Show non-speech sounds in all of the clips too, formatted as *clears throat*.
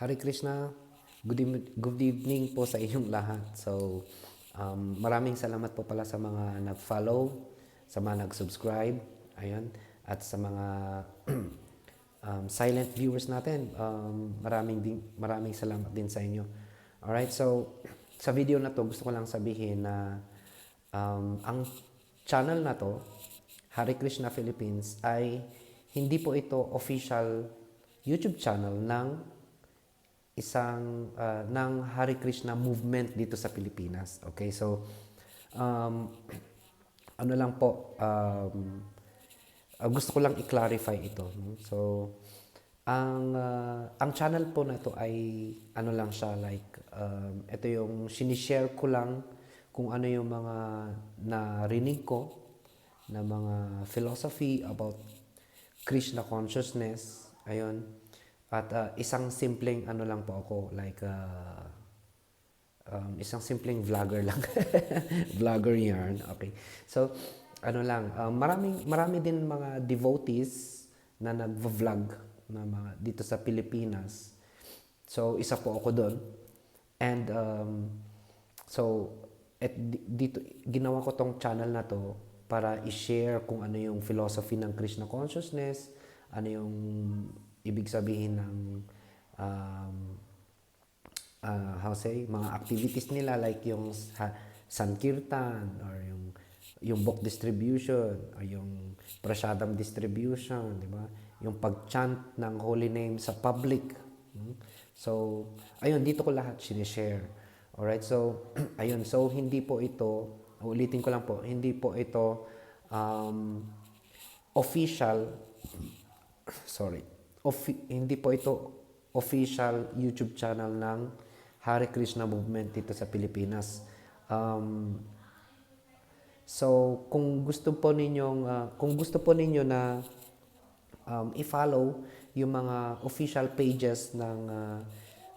Hari Krishna, good, good evening po sa inyong lahat. So, um, maraming salamat po pala sa mga nag-follow, sa mga nag-subscribe, ayan, at sa mga *clears throat* um, silent viewers natin. Um, maraming, din, maraming salamat din sa inyo. Alright, so, *clears throat* sa video na to, gusto ko lang sabihin na um, ang channel na to, Hari Krishna Philippines, ay hindi po ito official YouTube channel ng isang uh, ng Hari Krishna movement dito sa Pilipinas. Okay, so um, *clears throat* ano lang po, um, uh, gusto ko lang i-clarify ito. So, ang uh, ang channel po na ito ay ano lang siya like um, ito yung sinishare ko lang kung ano yung mga narinig ko na mga philosophy about Krishna consciousness. Ayun. At uh, isang simpleng ano lang po ako, like uh, um, isang simpleng vlogger lang. *laughs* vlogger yarn. Okay. So, ano lang, uh, maraming marami din mga devotees na nagvo-vlog na mga dito sa Pilipinas. So, isa po ako doon. And um, so at di- dito ginawa ko tong channel na to para i-share kung ano yung philosophy ng Krishna consciousness, ano yung ibig sabihin ng um, uh, how say, mga activities nila like yung sa- Sankirtan or yung yung book distribution or yung prasadam distribution, di ba? Yung pag-chant ng holy name sa public. Hmm? So, ayun, dito ko lahat sinishare. Alright, so, *clears throat* ayun, so hindi po ito, ulitin ko lang po, hindi po ito um, official, *clears throat* sorry, Offi- hindi po ito official YouTube channel ng Hare Krishna movement dito sa Pilipinas. Um, so, kung gusto po ninyong, ah, kung gusto po ninyo na um, i-follow yung mga official pages ng ah,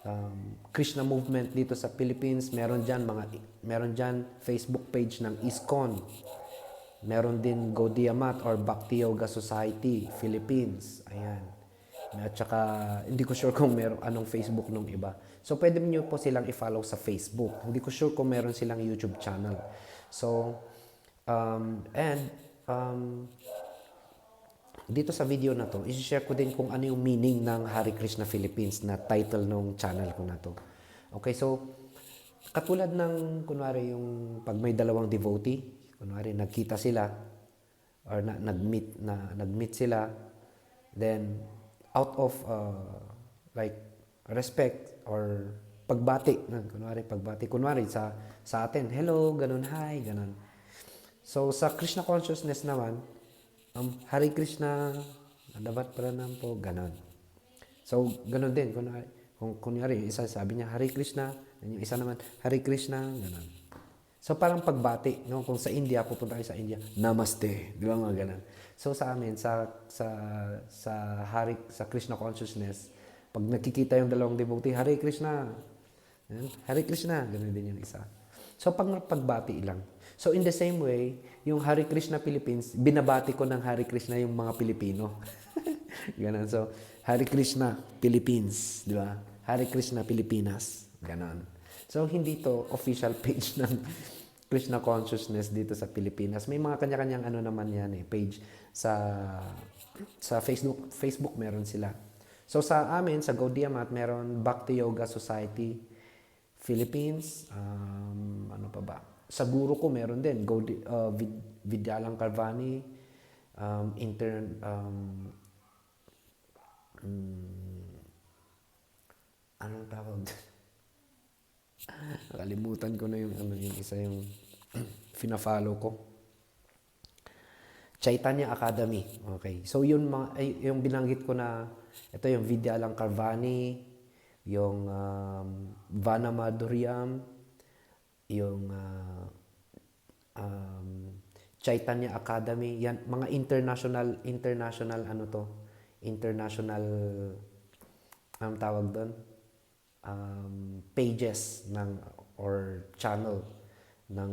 um, Krishna movement dito sa Philippines, meron diyan mga meron diyan Facebook page ng ISKCON. Meron din Gaudiya Mat or Bhakti Yoga Society Philippines. Ayan. At saka, hindi ko sure kung meron anong Facebook nung iba. So, pwede niyo po silang i-follow sa Facebook. Hindi ko sure kung meron silang YouTube channel. So, um, and, um, dito sa video na to, i-share ko din kung ano yung meaning ng Hari Krishna Philippines na title ng channel ko na to. Okay, so, katulad ng, kunwari, yung pag may dalawang devotee, kunwari, nagkita sila, or na, nag-meet, na, nag-meet sila, then, out of, uh, like, respect, or pagbati, kunwari, pagbati, kunwari, sa, sa atin, hello, ganun, hi, ganun. So, sa Krishna consciousness naman, um, Hari Krishna, dapat pranam po, ganon. So, ganon din. Kunwari, kung kunyari, yung isa sabi niya, Hari Krishna, yung isa naman, Hari Krishna, ganon. So, parang pagbati, no? kung sa India, pupunta kayo sa India, Namaste, di ba mga ganon. So, sa amin, sa, sa, sa Hari, sa Krishna consciousness, pag nakikita yung dalawang devotee, Hari Krishna, Yan. Hari Krishna, ganun din yung isa. So, pag pagbati lang. So, in the same way, yung Hari Krishna Philippines, binabati ko ng Hari Krishna yung mga Pilipino. *laughs* Ganon. So, Hari Krishna Philippines, di ba? Hari Krishna Pilipinas. Ganon. So, hindi to official *laughs* page ng Krishna Consciousness dito sa Pilipinas. May mga kanya-kanyang ano naman yan eh, page sa sa Facebook, Facebook meron sila. So sa amin, sa Gaudiya Mat, meron Bhakti Yoga Society Philippines. Um, ano pa ba? Sa guru ko meron din. Gaudi, uh, Vid- Vidyalang Carvani. Um, intern, um, mm, anong tawag? Nakalimutan ko na yung, ano, yung isa yung *clears throat* fina-follow ko. Chaitanya Academy. Okay. So yun mga ay, yung binanggit ko na ito yung Vidya Lang Carvani, yung um, Vana Madhuryam, yung uh, um, Chaitanya Academy, yan mga international international ano to? International ang tawag doon um, pages ng or channel ng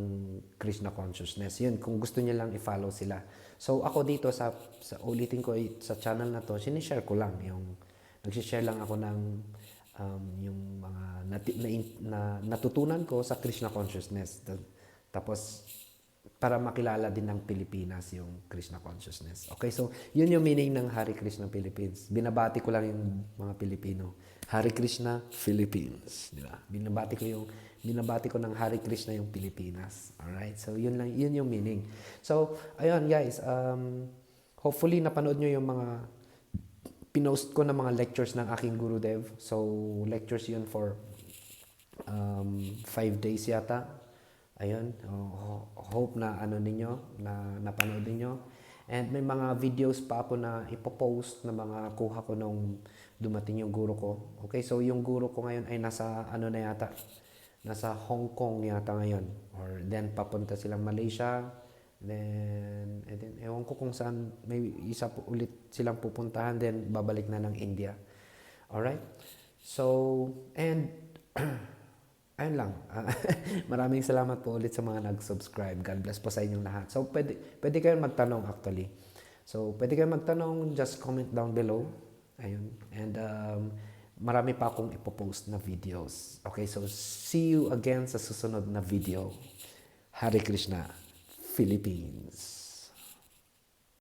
Krishna Consciousness. Yun, kung gusto niyo lang i-follow sila. So, ako dito sa, sa ulitin ko eh, sa channel na to, sinishare ko lang yung, nagsishare lang ako ng um, yung mga nati- na, na, natutunan ko sa Krishna consciousness. Ta- Tapos para makilala din ng Pilipinas yung Krishna consciousness. Okay, so yun yung meaning ng Hari Krishna Philippines. Binabati ko lang yung mga Pilipino. Hari Krishna Philippines, di ba? Binabati ko yung binabati ko ng Hari Krishna yung Pilipinas. Alright? So yun lang yun yung meaning. So ayun guys, um, hopefully napanood nyo yung mga pinost ko ng mga lectures ng aking Gurudev. So lectures yun for um, five days yata. Ayun, ho- hope na ano ninyo, na napanood ninyo. And may mga videos pa ako na ipopost na mga kuha ko nung dumating yung guru ko. Okay, so yung guru ko ngayon ay nasa ano na yata, nasa Hong Kong yata ngayon. Or then papunta silang Malaysia. Then, and then ewan ko kung saan may isa po ulit silang pupuntahan. Then babalik na ng India. Alright? So, and *clears throat* ayun lang. Ah, *laughs* maraming salamat po ulit sa mga nag-subscribe. God bless po sa inyong lahat. So, pwede, pwede kayong magtanong actually. So, pwede kayong magtanong. Just comment down below. Ayun. And um, marami pa akong ipopost na videos. Okay, so see you again sa susunod na video. Hare Krishna, Philippines.